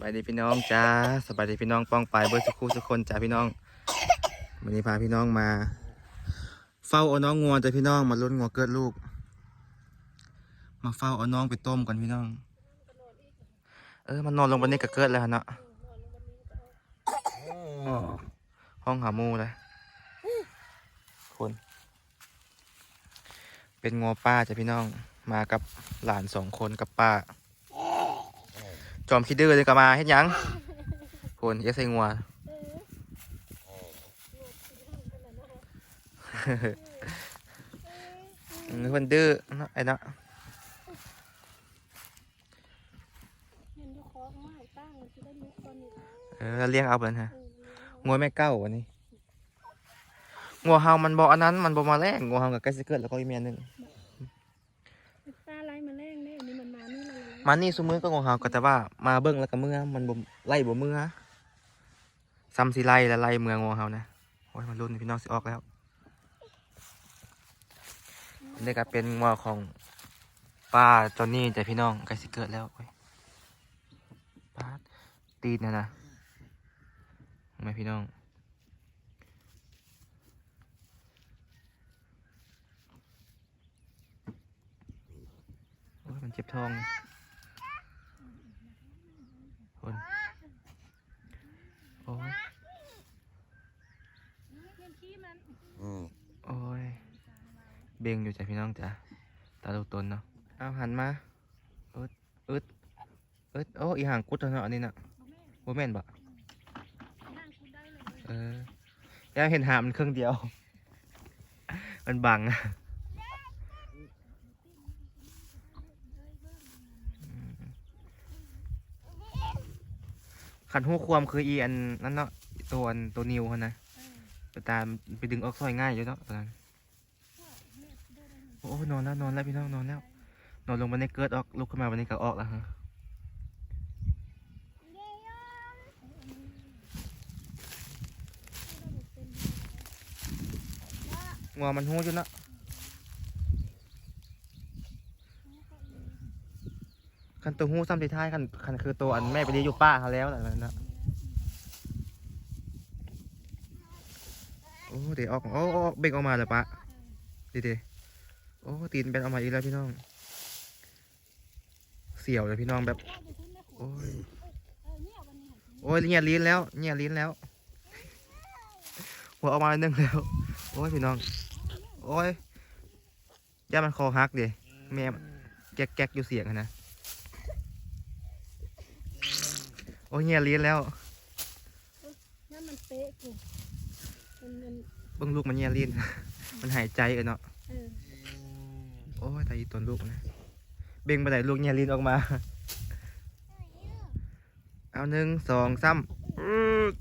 บายดีพี่น้องจ้าสบายดีพี่น้องป้องไปเบิร์ดสักคู่สักคนจ้าพี่น้องวันนี้พาพี่น้องมา เฝ้าเอาน้องงัวจ้าพี่น้องมาลุ้นงัวเกิดลูก มาเฝ้าเอาน้องไปต้มก่อนพี่น้อง เออมันนอนลงบนนี้ก็เกิดแล้วเนาะห้องหามูเลยคนเป็นงัวป้าจ้ะพี่น้องมากับหลานสองคนกับป้า จอมคิดดื้อเลยก็มาเฮ็ดหยังคนเอสใส่งัวเพิ่นดื้อไอ้นะเออเออแล้วเลี้ยงเอาเพิ่นฮะเอองัวแม่เก้าวันนี้งัวเฮามันบ่อันนั้นมันบ่มาแรงงัวเฮากับใกล้สิเกิดแล้วก็อีเมียหนึง ตาไล่มาแรงเนี่ยนี่มันมานี่เลย มานี่ซุมือก็งัวเฮาก็แต่ว่ามาเบิ่งแล้วก็เมื่อมันบ่ไล่บ่เมื่อซ้ำสิไล่แล้วไล่เมืองงัวเฮานะโอ้ยมันรุ่นพี่น้องสิออกแล้วนี่ก็เป็นงัวของป้าจอนนี่แต่พี่น้องใกล้สิเกิดแล้วโอ้ยป้าตีนนะนะไหมพี่น้องโอ้ยมันเจ็บท้อง คนโอ้ยเลี้ยงขี้มันโอ้ยเบ่งอยู่จ้ะพี่น้องจ้ะตาลูกตนเนาะเอาหันมาอึดอึดอึดโอ้อีห่างกุดแล้วเนาะอันนี้เนาะบ่แม่นบ่นั่งคุณได้เลยเออแล้วเห็นหามมันเครื่องเดียว มันบังอะ ขันหูความคืออีอันนั่นเนาะตัวอันตัวนิวเขานะไปตามไปดึงออกซอยง่ายอยู่เนาะตอนนั้นโอ้นอนแล้วนอนแล้วพี่น้องนอนแล้ว นอนลงวันนี้เกิดออกลุกขึ้นมาวันนี้ก็ออกแล้วฮะงัวมันหูอยู่เนาะ คันตัวหูซ้ำทีท้ายคันคันคือตัวอันแม่ไปเลี้ยอยู่ป้าเขาแล้วนั่นนะโอ้เดี๋ยวออกโอ้โอเบ่งออกมาเลยปะดีดีโอ้ตีนเป็นออกมาอีกแล้วพี่น้อง เสียวเลยพี่น้องแบบ โอ้ยโอ้ยเงียลิ้นแล้วเงียลิ้นแล้ว หัวออกมาหนึ่งแล้ว โอ้ยพี่น้อง โอ้ยย่ามันคอหักเดิแม่แก๊กแก๊กอยู่เสียงนะ โอ้ยเงียลิ้นแล้วนั่นมันเป๊ะกูมันมันเบิ่งลูกมันเงียลิ้นมันหายใจเออเนาะเออโอ้ยตายอีตนลูกนะเบ่งไปไหนลูกเงียลิ้นออกมา เอาหนึ่งสองสามอืด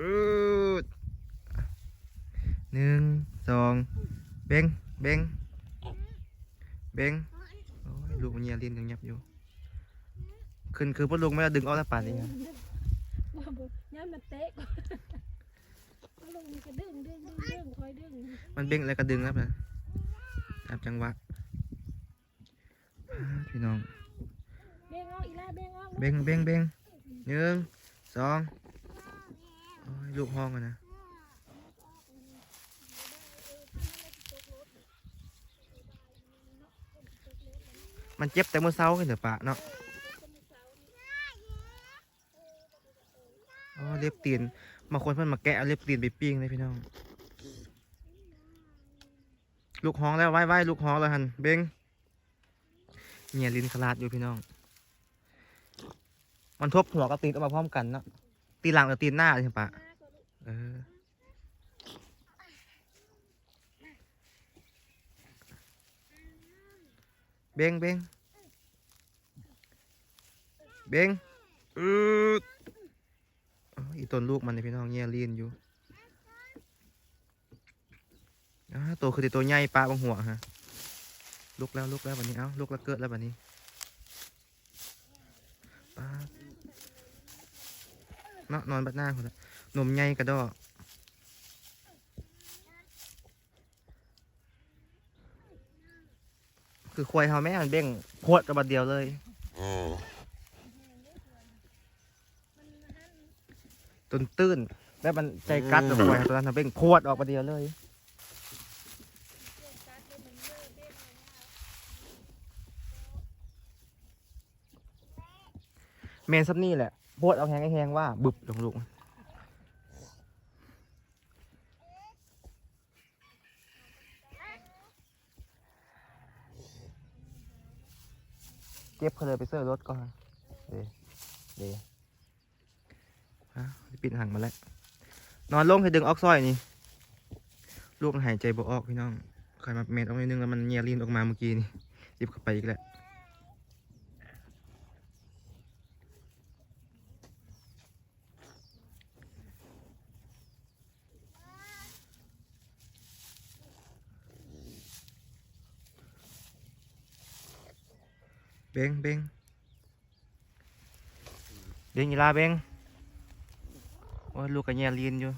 อืดหนึ่งสองเบ่งเบ่งเบ่งโอ้ยลูกมันเงียลิ้นยังยับอยู่ ขึ้นคือพวกลูกไม่ได้ดึงออกแล้วป่านนี้ว่าบุเนี่ยมันเตะกูเอาลงมันก็ดึงดึงดึงดึงคอยดึงมันเบ่งแล้วก็ดึงแล้วนะตามจังหวะพี่น้องเบ่งออกอีล่าเบ่งออกเบ่งเบ่งเบ่งหนึ่งสองลูกห้องอะนะมันเจ็บแต่เมื่อเช้ากันเถอปะเนาะ อ๋อเล็บตีนบางคนเพิ่นมาแกะเอาเล็บตีนไปปิ้งเลยพี่น้อง ลูกห้องแล้วไหว้ไหว้ลูกห้องแล้วหันเบ้งเงียลิ้นขลาดอยู่พี่น้อง มันทบหัวกับตีนออกมาพร้อมกันเนาะตีหลังหรือตีนหน้าใช่ปะเออเบงเบงเบงอืด อีต้นลูกมันเนี่ยพี่น้องเงียลีนอยู่ตัวคือตัวใหญ่ปลาบางหัวฮะลุกแล้วลุกแล้ววันนี้เอ้าลุกแล้วเกิดแล้ววันนี้ปลาเนาะนอนบัดหน้าคนละนมใหญ่กระดอกคือควายเฮาแม่มันเบ่งพวดกับบัดเดียวเลย ตุนตื้น แล้วมันใจกัดแบบไว้ตัวนั้นทำเป็นพวดออกมาเดียวเลยเมนซับนี่แหละโพดเอาแหงไอ้แหงว่า บึบลงลุกเก็บเขาเลยไปเสื้อรถก่อน เดี๋ยวเดี๋ยวฮะ ปิดห่างมาแล้ว นอนลงให้ดึงออกซอยนี่ ลูกหายใจบ่ออกพี่น้องคอยมาเมนออกนิดนึงแล้วมันเงียลินออกมาเมื่อกี้นี่จิบเข้าไปอีกแล้วเบงเบงเบงอีลาเบง อ้ยลูกกับแย่ลีนอยู่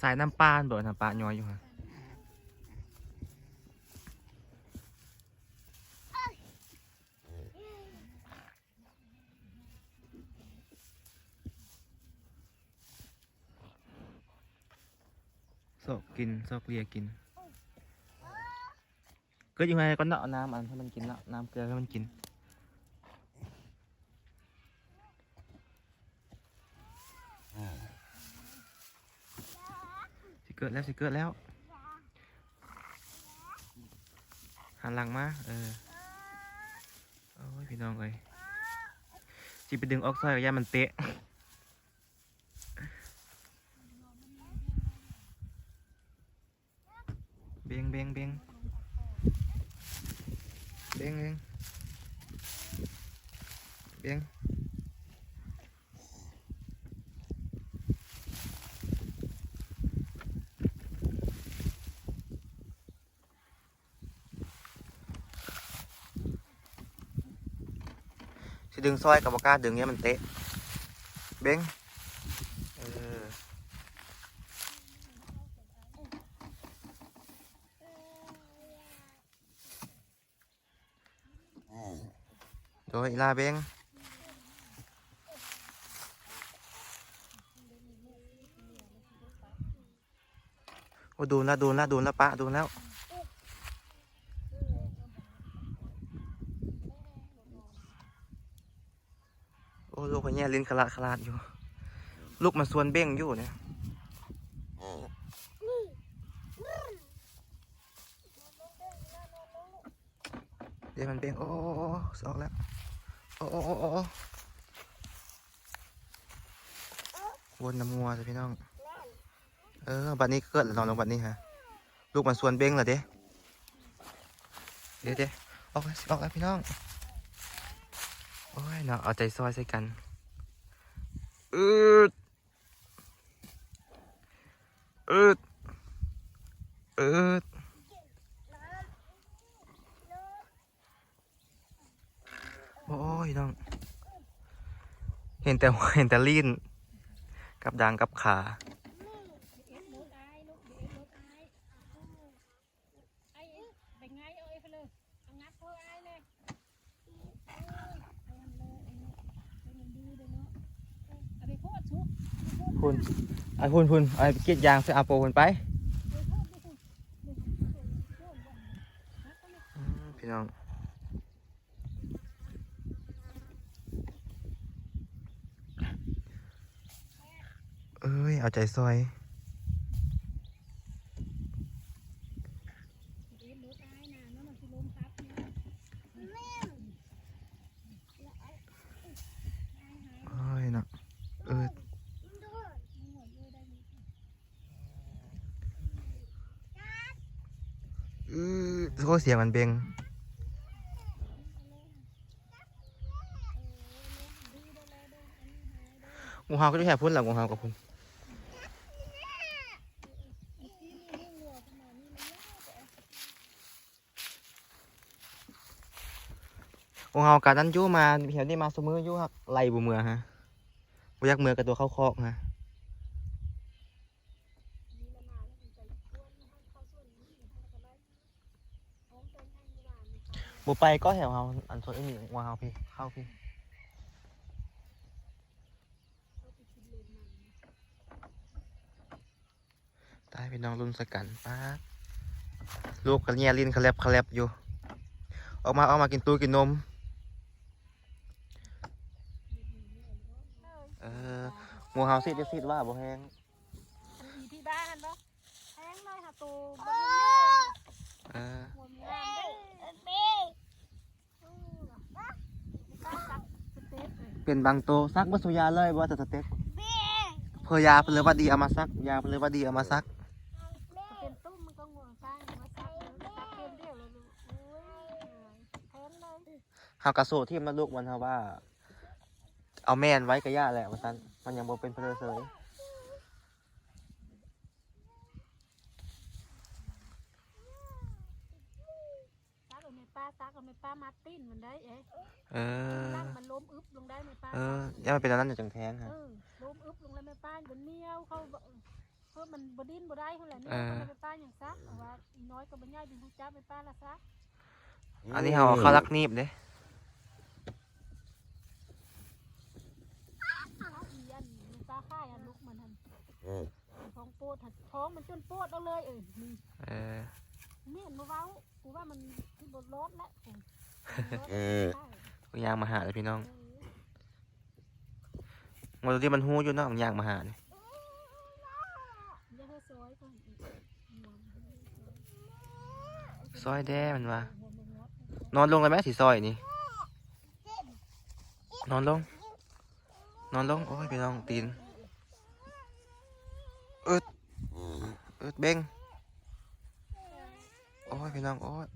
สายน้ำปลาเบิดน้ำปลาย้อยอยู่ฮะซอกกินซอกเลียกิน ก็ยู่ไงก็เนาะน้ำอันให้มันกินเนาะน้ำเกลือให้มันกินสิเกิดแล้วสิเกิดแล้วหันหลังมาเออโอ้ยพี่น้องเอ้ยจิไปดึงออกซอยกับยามันเตะเบงเบงเบง เบงเบงเบงสิดึงซอยกับบอกล้าดึงเนี่ยมันเตะเบงเออ โดยอีลาเบงโอ้ดูนแล้วดูนแล้วดูนแล้วปะดูนแล้วโอ้ลูกคนนี้ลิ้นขลาดขลาดอยู่ ลูกมาส่วนเบ้งอยู่เนี่ยเดี๋ยวมันเบ้งโอ้โอ้โอ้โอ้สอกแล้ว โอ้โอ้โอ้วนน้ำงัวสิพี่น้อง เออบัดนี้เกิดแล้วนอนลงบัดนี้ฮะ ลูกมาส่วนเบ้งเหรอเด้เดี๋ยวเดี๋ยวออกแล้วออกแล้วพี่น้อง โอ้ยเนาะเอาใจซอยใส่กันอืดอืดอืดโอ้ยน้อง เห็นแต่หัวเห็นแต่ลิ้นกับดังกับขาเอ็ดลูกอายลูกเอ็ดลูกอายไอ้ไปไงเอ้ยไปเลยเอางัดเพื่ออายเลยเอาอันเลยไอ้เนาะไปมันดีเลยเนาะเอาไปโคตรชุบคุณไอ้คุณคุณไอ้เกียดยางใส่อาโปคุณไปอืมพี่น้อง เอาใจซอยเอ็ดลูกอายนะเสียโอ้ยนะเออเออโคเสียงมันเบงงูเห่าก็จะแค่พุ่นหลังงูเห่ากับพุ่น งูเห่าการนั้นยู่มาเหี่ยวนี่มาสมือยู่ครับไล่บุเมือฮะบ่อยากเมือกับตัวเข้าคอกฮะมีละมาแล้วมันจะกวนให้เข้าส่วนนี้ให้แล้วก็ไล่เอาแต่งให้ในบ้านนี่บ่ไปก็แถวเฮาอันสดอันนี้ว่าเฮาพี่เข้าพี่ตายพี่น้องรุ่นสกันป้าลูกกันเนี่ยลิ้นคาแลบคาแลบอยู่ ออกมาออกมากินตู้กินนม เออ หมูเฮาซิดจะซิดว่าบ่แห้งอันนี้ที่บ้านเนาะแพงเลยค่ะตูบเออหัวมีงานเด้ป้าซักสเต็ปเลยเป็นบางโตวซักบ่สุยาเลยบ่แต่สเต็กเพื่อยาเพิ่นเลยว่าดีเอามาซัก ยาเพิ่นเลยว่าดีเอามาซักเป็นตุ้มมันก็งวงใช่มาซักเลยซักเกมเดียวเลยลูกโอ้ยแพงเลยเฮากระโซที่มันลูกมันเฮาว่า เอาแม่นไว้กับย่าแหละว่าซั่น มันยังบ่เป็นเพลเสยซักเอาไม่ป้าซักเอาไม่ป้ามาติ้นมันได้เอ๊ะเออนั่งมันล้มอึบลงได้ไม่ป้าเอออย่ามันเป็นอันนั้นอย่าจังแท้งฮะ เออล้มอึบลงแล้วไม่ป้าบนเนี้ยวเขาเพราะมันบดินบ่ได้เท่าไหร่เนี่ยเขาไม่ป้าอย่างซักเอาว่าอีน้อยก็บ่ย่ายเป็นผู้จ้าไม่ป้าละซักอันนี้เฮาเอาเข้ารักนีบเด้ เอาอีอันไม่ป้าค่ายอันลุกมันหันท้องโปดหันท้องมันจนโปดเอาเลยเออนี่เออเมียนมาเว้ากูว่ามันที่บดรถแล้วกูใช่กูย่างมาหาเลยพี่น้องมันที่มันฮู้อยู่เนาะมันย่างมาหานี่อย่าให้ซอยก่อนอีกซอยแด้มันว่าหัวมันงอดนอนลงเลยไหมสีซอยนี่ นอนลง นอนลง โอ้ยพี่น้องตีนอึดอึ ดเบ้งโอ้ยพี่น้องโอ้ย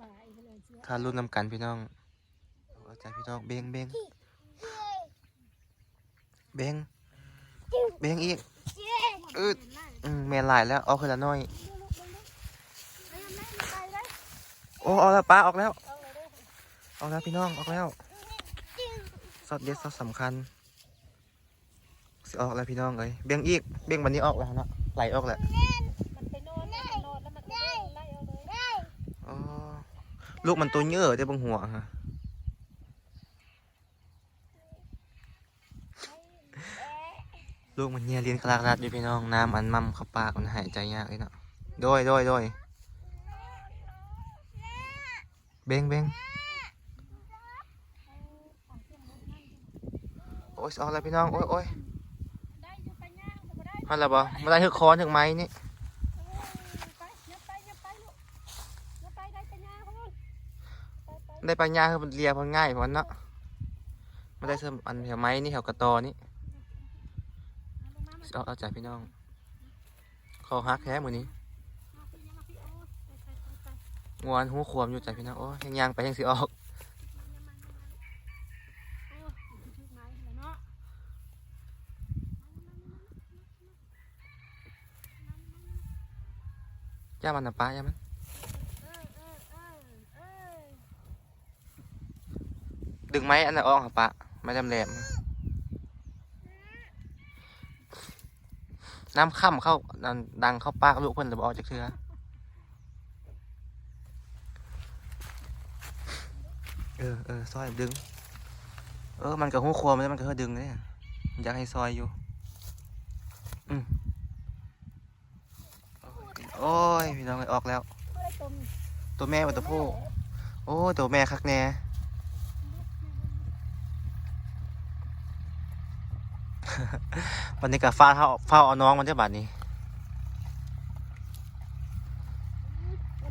ป่ารุ่นนำกันพี่น้องเอาใจพี่น้องเบ้งเบ้งเบ้งเบ้งอีกอึดอืมแม่หลายแล้วเอาขึ้นละน้อย โอ้ออกแล้วป้าออกแล้วออกแล้วพี่น้องออกแล้วสอดเด็ดสอดสำคัญ ออกแล้วพี่น้องเอ้ยเบ้งอีกเบ้งวันนี้ออกแล้วนะไหลออกแล้วมันไปนอนมันนอนแล้วมันก็ไล่เอาเลยอ๋อลูกมันตัวเยอะได้บงหัวฮะลูกมันเนี่ยเรียนกลากรัดอยู่พี่น้องน้ำอันมั่มเข้าปากมันหายใจยากเลยเนาะโดยโดยโดยเบ้งเบ้งโอ้ยออกแล้วพี่น้อง โอ้ยโอ้ย ได้อยู่ไปย่างก็บ่ได้ ฮัลโหลบ่มาได้ถึงคอนถึงไม้นี่ได้ปัญญาคือมันเลียเพอง่ายเพราะเนาะม่ได้เสริมอันแถวไม้นี่แถวกระตอนี่ลงมามาสิเอาเอาจากพี่น้องคอฮักแท้มือนี้มาพี่ยังมาพี่โอ้ไปไปไปไปงวนหูขวมอยู่จากพี่น้องโอ้ยยังยางไปยังสิออก โอ้ยถึงไหนแล้วเนาะ ย่ามันนะป้าย่ามันเออเออเออเออดึงไม้อันนั้นออกค่ะป้าไม้แหลมๆน้ำค่ำเข้าดันดังเข้าปากลูกเพิ่นจะบออกจากเทือเออเออซอยดึง เออ มันกับหูขวมแล้วมันก็เฮาดึงเนี่ยอยากให้ซอยอยู่ อืม โอ้ยพี่น้องเอ้ยออกแล้ว ตัวแม่กับตัวผู้โอ้ตัวแม่คักแน่วันนี้ก็ฟ้าเฝ้าเฝ้าเอาน้องมันจะบาดนี้โอ้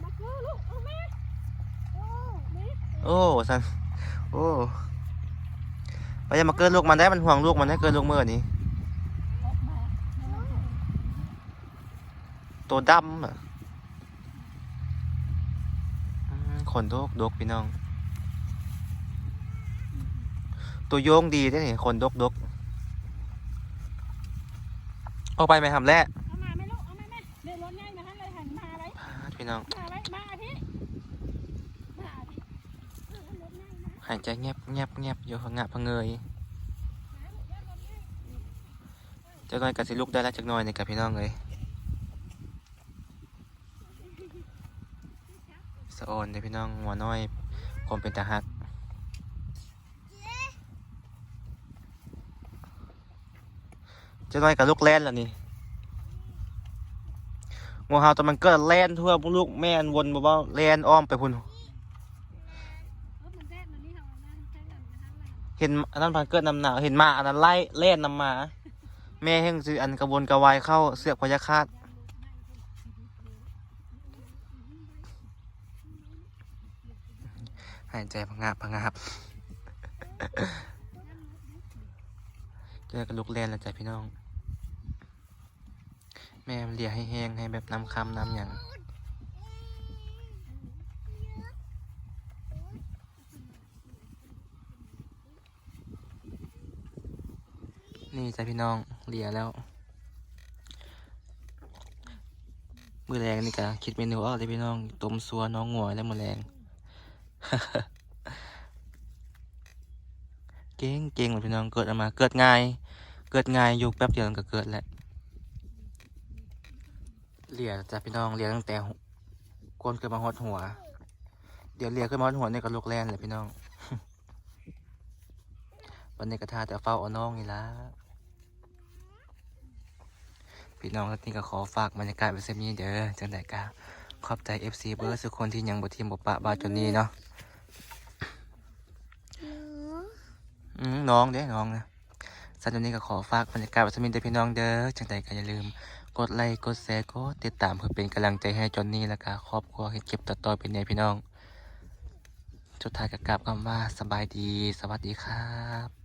นี่โอ้สันโอ้ไปจะมาเกินลูกมันได้มันห่วงลูกมันได้เกินลูกเมื่อนี้ ออกมาให้มันถูก ตัวดำอะอืมขนดกดกพี่น้อง ตัวโยงดีได้นี่ขนดกดกออกไปไหมทำแร่เอามาไหมลูกเอามาไหมเดี๋ยวรถง่ายมาหันเลยหันมาไว้พี่น้องมาไว้มาอาทิมาอาทิเออรถง่ายนะหายใจเงียบเงียบเงียบอยู่พะงะพะเงยจักหน่อยกับสิลุกได้แล้วจักหน่อยนี่กับพี่น้องเลยะออนเด้พี่น้องหัวน้อยคมเป็นตาฮักเจะน้อยกับลูกแล่นแล้วนี่งัวเฮาตอนมันเกิดแล่นทั่วพวกลูกแม่นวนบ่เว้าแล่นอ้อมไปพุ่นเห็นอันนั้นพันเกิดนำหนาวเห็นหมาอันนั้นไล่เล่นนำหมา แม่เฮงซื้ออันกระวนกระวายเข้าเสือกพยาคาต หายใจพังงาบพังงาบเจอกับลูกเล่นแล้วจ้ะพี่น้อง แม่เลียให้แห้งให้แบบน้ำคำน้ำหยังนี่จ้ะพี่น้องเลียแล้ว มือแรงนี่กะคิดเมนูเอาเลยพี่น้องต้มซัวน้องงัวแล้วมือแรง เก่งเก่งเลยพี่น้องเกิดออกมา เกิดง่าย เกิดง่ายอยู่แป๊บเดียวมันก็เกิดแหละเลียจ้ะพี่น้องเลียตั้งแต่หัวก้นขึ้นมาหดหัว เดี๋ยวเลียขึ้นมาหดหัวนี่ก็ลูกแลนเลยพี่น้องวันนี้ก็ท่าแต่เฝ้าเอาน้องนี่ละพี่น้องแล้วนี่ก็ขอฝากบรรยากาศไว้เส้นนี้เด้อจังไดกะขอบใจ FC เบอร์สุกคนที่ยังบทีมบปะบาจนนี้เนาะอืม น้องเด้น้องนะสำหรับนี้ก็ขอฝากบรรยากาศวัสมินเดพี่น้องเด้อจังใดก็อย่าลืม กดไลค์กดแชร์กดติดตามเพื่อเป็นกำลังใจให้จอนนี่และก็ครอบครัวให้เก็บต่อๆเป็นไงพี่น้องสุดท้ายก็กลับคำว่าสบายดี สวัสดีครับ